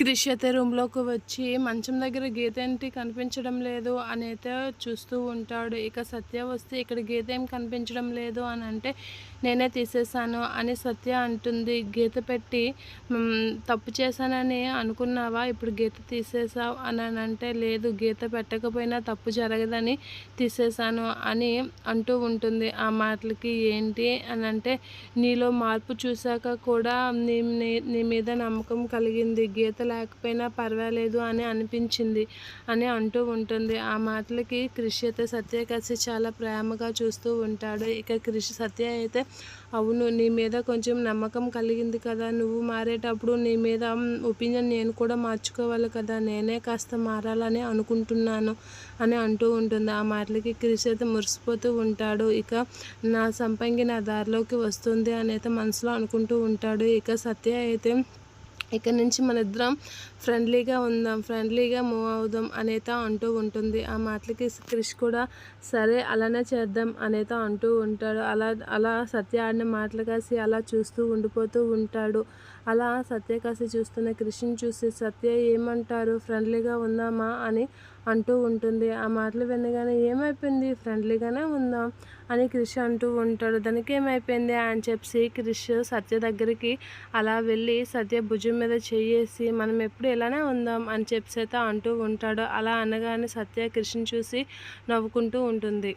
క్రిష్ అయితే రూమ్లోకి వచ్చి మంచం దగ్గర గీత ఏంటి కనిపించడం లేదు అని అయితే చూస్తూ ఉంటాడు. ఇక సత్య వస్తే ఇక్కడ గీత ఏం కనిపించడం లేదు అని అంటే నేనే తీసేసాను అని సత్య అంటుంది. గీత పెట్టి తప్పు చేశానని అనుకున్నావా? ఇప్పుడు గీత తీసేసావు అని అంటే లేదు గీత పెట్టకపోయినా తప్పు జరగదని తీసేసాను అని అంటూ ఉంటుంది. ఆ మాటలకి ఏంటి అని అంటే నీలో మార్పు చూశాక కూడా నీ నీ మీద నమ్మకం కలిగింది. గీత లేకపోయినా పర్వాలేదు అని అనిపించింది అని అంటూ ఉంటుంది. ఆ మాటలకి కృషి అయితే సత్య కలిసి చాలా ప్రేమగా చూస్తూ ఉంటాడు. ఇక కృషి సత్య అయితే అవును నీ మీద కొంచెం నమ్మకం కలిగింది కదా. నువ్వు మారేటప్పుడు నీ మీద ఒపీనియన్ నేను కూడా మార్చుకోవాలి కదా. నేనే కాస్త మారాలని అనుకుంటున్నాను అని అంటూ ఉంటుంది. ఆ మాటలకి క్రిష్ అయితే మురిసిపోతూ ఉంటాడు. ఇక నా సంపంగి నా దారిలోకి వస్తుంది అని అయితే మనసులో అనుకుంటూ ఉంటాడు. ఇక సత్య అయితే ఇక్కడ నుంచి మన ఇద్దరం ఫ్రెండ్లీగా ఉందాం ఫ్రెండ్లీగా మూవ్ అవుదాం అనేత అంటూ ఉంటుంది. ఆ మాటలకి క్రిష్ కూడా సరే అలానే చేద్దాం అనేత అంటూ ఉంటాడు. అలా అలా సత్య ఆడిన మాటలు కాసి అలా చూస్తూ ఉండిపోతూ ఉంటాడు. అలా సత్య కాసి చూస్తున్న క్రిష్ని చూసి సత్య ఏమంటారు? ఫ్రెండ్లీగా ఉందామా? అని అంటూ ఉంటుంది. ఆ మాటలు వినగానే ఏమైపోయింది? ఫ్రెండ్లీగానే ఉందాం అని క్రిష్ అంటూ ఉంటాడు. దానికి ఏమైపోయింది? అని చెప్పి క్రిష్ సత్య దగ్గరికి అలా వెళ్ళి సత్య భుజం మీద చేయేసి మనం ఎప్పుడు ఇలానే ఉందాం అని చెప్పి అయితే అంటూ ఉంటాడు. అలా అనగానే సత్య కృష్ణ చూసి నవ్వుకుంటూ ఉంటుంది.